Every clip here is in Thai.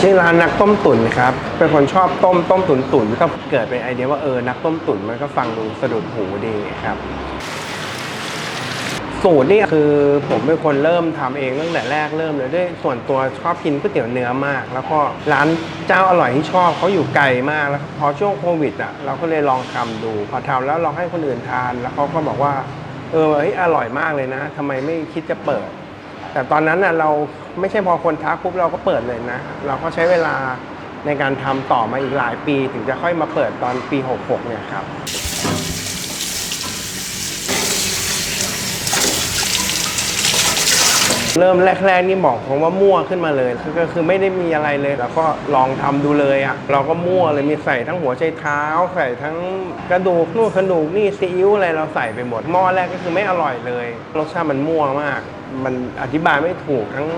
ชื่อร้านนักต้มตุ๋นครับ เป็นคนชอบต้มต้มตุ๋นตุ๋นก็เกิดเป็นไอเดียว่าเออนักต้มตุ๋นมันก็ฟังดูสะดุดหูดีครับ สูตรนี่คือผมเป็นคนเริ่มทำเองตั้งแต่แรกเริ่มเลยด้วยส่วนตัวชอบกินก๋วยเตี๋ยวเนื้อมาก แล้วก็ร้านเจ้าอร่อยที่ชอบเขาอยู่ไกลมากแล้วพอช่วงโควิดอะเราก็เลยลองทำดู พอทำแล้วลองให้คนอื่นทาน แล้วเขาก็บอกว่าเออเฮ้ยอร่อยมากเลยนะทำไมไม่คิดจะเปิด แต่ตอนนั้นเราไม่ใช่พอคนทักปุ๊บเราก็เปิดเลยนะ เราก็ใช้เวลาในการทำต่อมาอีกหลายปี ถึงจะค่อยมาเปิดตอนปี 66 เนี่ยครับเริ่มแรกๆนี่บอกผมว่ามั่วขึ้นมาเลยก็คือไม่ได้มีอะไรเลยแล้วก็ลองทำดูเลยอะ่ะเราก็มั่วเลยมีใส่ทั้งหัวไชเท้า ใส่ทั้งกระดูกนู่นกระดูกนี่ซีอิ๊วอะไรเราใส่ไปหมดหม้อแรกก็คือไม่อร่อยเลยรสชาติมันมั่วมาก มันอธิบายไม่ถูกทั้ง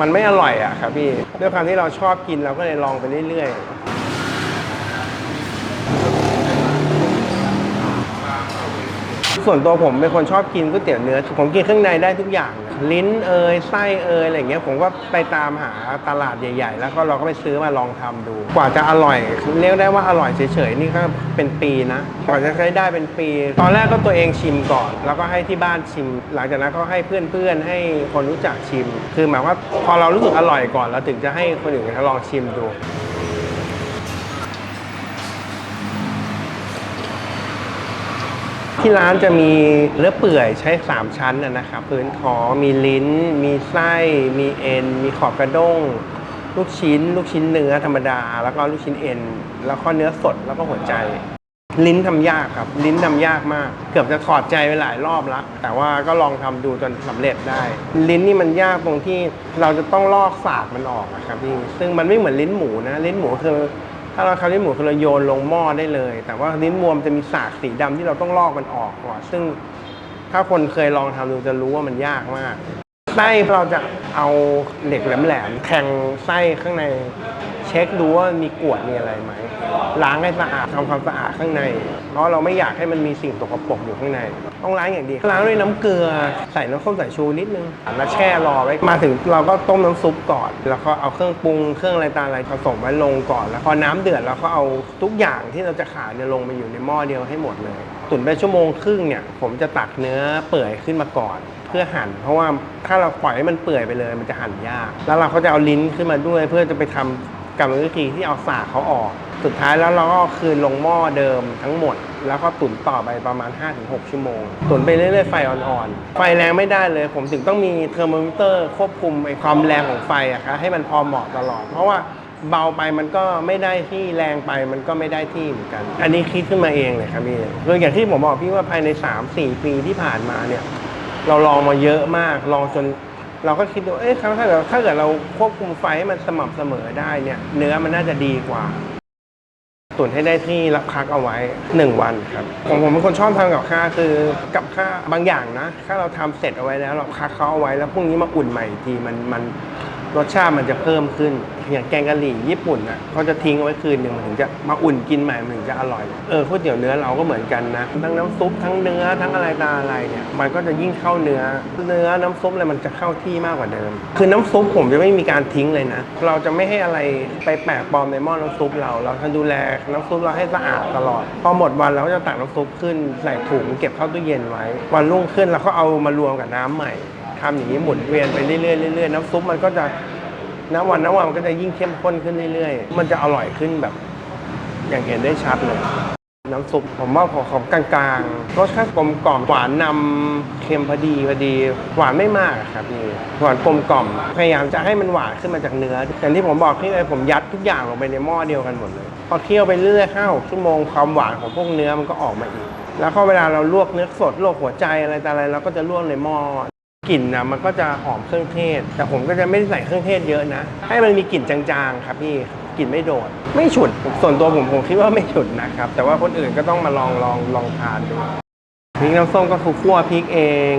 มันไม่อร่อยอะครับพี่ด้วยความที่เราชอบกินเราก็เลยลองไปเรื่อยๆ ส่วนตัวผมเป็นคนชอบกินก๋วยเตี๋ยวเนื้อ ผมกินเครื่องในได้ทุกอย่างเลย ลิ้นเอยไส้เอยอะไรเงี้ยผมก็ไปตามหาตลาดใหญ่ ๆ แล้วก็เราก็ไปซื้อมาลองทำดู กว่าจะอร่อยเรียกได้ว่าอร่อยเฉยๆนี่ก็เป็นปีนะกว่าจะใช้ได้เป็นปี ตอนแรกก็ตัวเองชิมก่อน แล้วก็ให้ที่บ้านชิม หลังจากนั้นก็ให้เพื่อนๆให้คนรู้จักชิม คือหมายว่าพอเรารู้สึกอร่อยก่อนเราถึงจะให้คนอื่นเขาลองชิมดู ที่ร้านจะมีเนื้อเปื่อยใช้ 3 ชั้นนะครับพื้นท้อมีลิ้น มีไส้ มีเอ็น มีขอบกระด้ง ลูกชิ้น ลูกชิ้นเนื้อธรรมดา แล้วก็ลูกชิ้นเอ็น แล้วก็เนื้อสดแล้วก็หัวใจ ลิ้นทำยากครับ ลิ้นทำยากมาก เกือบจะถอดใจไปหลายรอบล้วแต่ว่าก็ลองทำดูจนสำเร็จได้ ลิ้นนี่มันยากตรงที่เราจะต้องลอกสากมันออกนะครับพี่ซึ่งมันไม่เหมือนลิ้นหมูนะลิ้นหมูคือาเราทำลิ้นหมูคือเราโยนลงหม้อได้เลย แต่ว่าลิ้นวัวมันจะมีสากสีดำที่เราต้องลอกมันออกก่อนซึ่งถ้าคนเคยลองทำดูจะรู้ว่ามันยากมากไส้เราจะเอาเหล็กแหลมๆแทงไส้ข้างใน เช็คดูว่ามีกวดมีอะไรไหมล้างให้สะอาดทำความสะอาดข้างใน เพราะเราไม่อยากให้มันมีสิ่งตกปรกอยู่ข้างใน ต้องล้างอย่างดีล้างด้วยน้ำเกลือใส่น้ำส้มสายชูนิดนึงแล้วแช่รอไว้มาถึงเราก็ต้มน้ำซุปก่อน แล้วก็เอาเครื่องปรุงเครื่องอะไรตาอะไรผสมไว้ลงก่อน แล้วพอน้ำเดือดเราก็เอาทุกอย่างที่เราจะขาดเนี่ยลงมาอยู่ในหม้อเดียวให้หมดเลย ตุ๋นไปชั่วโมงครึ่งเนี่ยผมจะตักเนื้อเปื่อยขึ้นมาก่อนเพื่อหั่นเพราะว่าถ้าเราปล่อยให้มันเปื่อยไปเลย มันจะหั่นยาก แล้วเราก็จะเอาลิ้นขึ้นมาด้วย เพื่อจะไปทำก รรมวิธีที่เอาสากเขาออก สุดท้ายแล้วเราก็คืนลงหม้อเดิมทั้งหมด แล้วก็ตุ๋นต่อไปประมาณ 5-6 ชั่วโมง ตุ๋นไปเรื่อยๆไฟอ่อนๆ ไฟแรงไม่ได้เลย ผมถึงต้องมีเทอร์โมมิเตอร์ควบคุมไอความแรงของไฟอะครับให้มันพอเหมาะตลอด เพราะว่าเบาไปมันก็ไม่ได้ที่แรงไปมันก็ไม่ได้ที่เหมือนกัน อันนี้คิดขึ้นมาเองเลยครับพี่คืออย่างที่ผมบอกพี่ว่าภายใน 3-4 ปีที่ผ่านมาเนี่ย เราลองมาเยอะมากลองจน เราก็คิดดูเอ๊ะถ้าเกิดถ้าเกิดเราควบคุมไฟให้มันสม่ำเสมอได้เนี่ย เนื้อมันน่าจะดีกว่าตุนให้ได้ที่รับพักเอาไว้ 1 วันครับผมผมเป็นคนชอบทำกับข้าวคือกับข้าวบางอย่างนะ ถ้าเราทำเสร็จเอาไว้แล้วเราพักเขาเอาไว้แล้วพรุ่งนี้มาอุ่นใหม่ทีมันมัน รสชาติมันจะเพิ่มขึ้น อย่างแกงกะหรี่ญี่ปุ่นอะเขาจะทิ้งเอาไว้คืนหนึ่งมันถึงจะมาอุ่นกินใหม่มันถึงจะอร่อย เออก๋วเตี๋ยวเนื้อเราก็เหมือนกันนะ ทั้งน้ำซุปทั้งเนื้อทั้งอะไรตาอะไรเนี่ย มันก็จะยิ่งเข้าเนื้อ เนื้อน้ำซุปอะไรมันจะเข้าที่มากกว่าเดิม คือน้ำซุปผมจะไม่มีการทิ้งเลยนะ เราจะไม่ให้อะไรไปแปลกปลอมในหม้อน้ำซุปเรา เราจะดูแลน้ำซุปเราให้สะอาดตลอด พอหมดวันเราก็จะตักน้ำซุปขึ้นใส่ถุงเก็บเข้าตู้เย็นไว้ วันรุ่งขึ้นเราก็เอามารวมกับน้ำใหม่ ทำอย่างนี้หมุนเวียนไปเรื่อยๆเรื่อยๆน้ำซุปมันก็จะน้ำวันน้ำวันมันก็จะยิ่งเข้มข้นขึ้นเรื่อยๆ มันจะอร่อยขึ้นแบบ อย่างเห็นได้ชัดเลย น้ำซุปผมว่าของของกลางๆรสชาติกลมกล่อมหวานนำเค็มพอดีพอดีหวานไม่มากครับนี่หวานกลมกล่อมพยายามจะให้มันหวานขึ้นมาจากเนื้ออย่างที่ผมบอกพี่เลยผมยัดทุกอย่างลงไปในหม้อเดียวกันหมดเลยพอเคี่ยวไปเรื่อยห้าหกชั่วโมงความหวานของพวกเนื้อมันก็ออกมาอีกแล้วก็เวลาเราลวกเนื้อสดลวกหัวใจอะไรแต่อะไรเราก็จะลวกในหม้อ กลิ่นนะมันก็จะหอมเครื่องเทศ แต่ผมก็จะไม่ได้ใส่เครื่องเทศเยอะนะ ให้มันมีกลิ่นจางๆ ครับพี่กลิ่นไม่โดด ไม่ฉุนส่วนตัวผมผมคิดว่าไม่ฉุนนะครับ แต่ว่าคนอื่นก็ต้องมาลองลองลองทานดูพริกน้ำส้มก็คือคั่วพริกเอง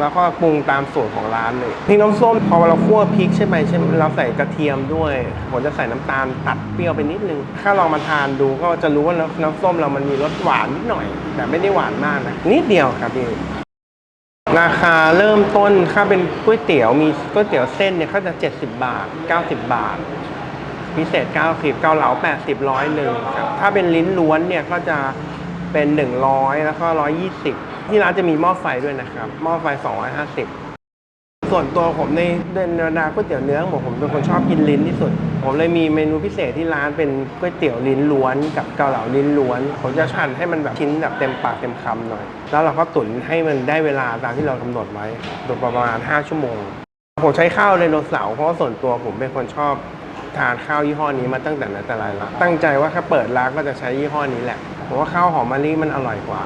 แล้วก็ปรุงตามสูตรของร้านเลยพริกน้ำส้มพอเราคั่วพริกใช่ไหมใช่ไหมเราใส่กระเทียมด้วยผมจะใส่น้ำตาลตัดเปรี้ยวไปนิดนึงถ้าลองมาทานดูก็จะรู้ว่าน้ำน้ำส้มเรามันมีรสหวานนิดหน่อย แต่ไม่ได้หวานมากนะนิดเดียวครับพี่ ราคาเริ่มต้นถ้าเป็นก๋วยเตี๋ยวมีก๋วยเตี๋ยวเส้นเนี่ยเขาจะ 70 บาท 90 บาท พิเศษ 90 เกาเหลา 80ร้อยหนึ่งครับถ้าเป็นลิ้นล้วนเนี่ยก็จะเป็น 100 แล้วก็ 120 ที่ร้านจะมีหม้อไฟด้วยนะครับ หม้อไฟ 250 ส่วนตัวผมในในบรรดาก๋วยเตี๋ยวเนื้อผมผมเป็นคนชอบกินลิ้นที่สุด ผมเลยมีเมนูพิเศษที่ร้านเป็นก๋วยเตี๋ยวลิ้นล้วนกับเกาเหลาลิ้นล้วน ผมจะหั่นให้มันแบบชิ้นแบบเต็มปากเต็มคำหน่อย แล้วเราก็ตุ๋นให้มันได้เวลาตามที่เรากำหนดไว้โดยประมาณ 5 ชั่วโมง ผมใช้ข้าวไดโนเสาร์เพราะส่วนตัวผมเป็นคนชอบทานข้าวยี่ห้อนี้มาตั้งแต่ไหนแต่ไรแล้วตั้งใจว่าถ้าเปิดร้านก็จะใช้ยี่ห้อนี้แหละผมว่าข้าวหอมมะลิมันอร่อยกว่า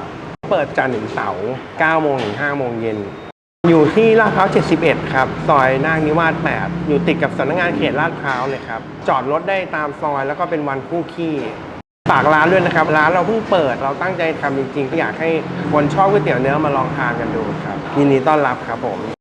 เปิดจันทร์ถึงเสาร์9โมงถึง5โมงเย็น อยู่ที่ลาดพร้าว 71 ครับ ซอยนาคนิวาส8อยู่ติดกับสำนักงานเขตลาดพร้าวเลยครับ จอดรถได้ตามซอยแล้วก็เป็นวันคู่ขี้ฝากร้านด้วยนะครับ ร้านเราเพิ่งเปิด เราตั้งใจทำจริงๆก็อยากให้คนชอบก๋วยเตี๋ยวเนื้อมาลองทานกันดูครับยินดีต้อนรับครับผม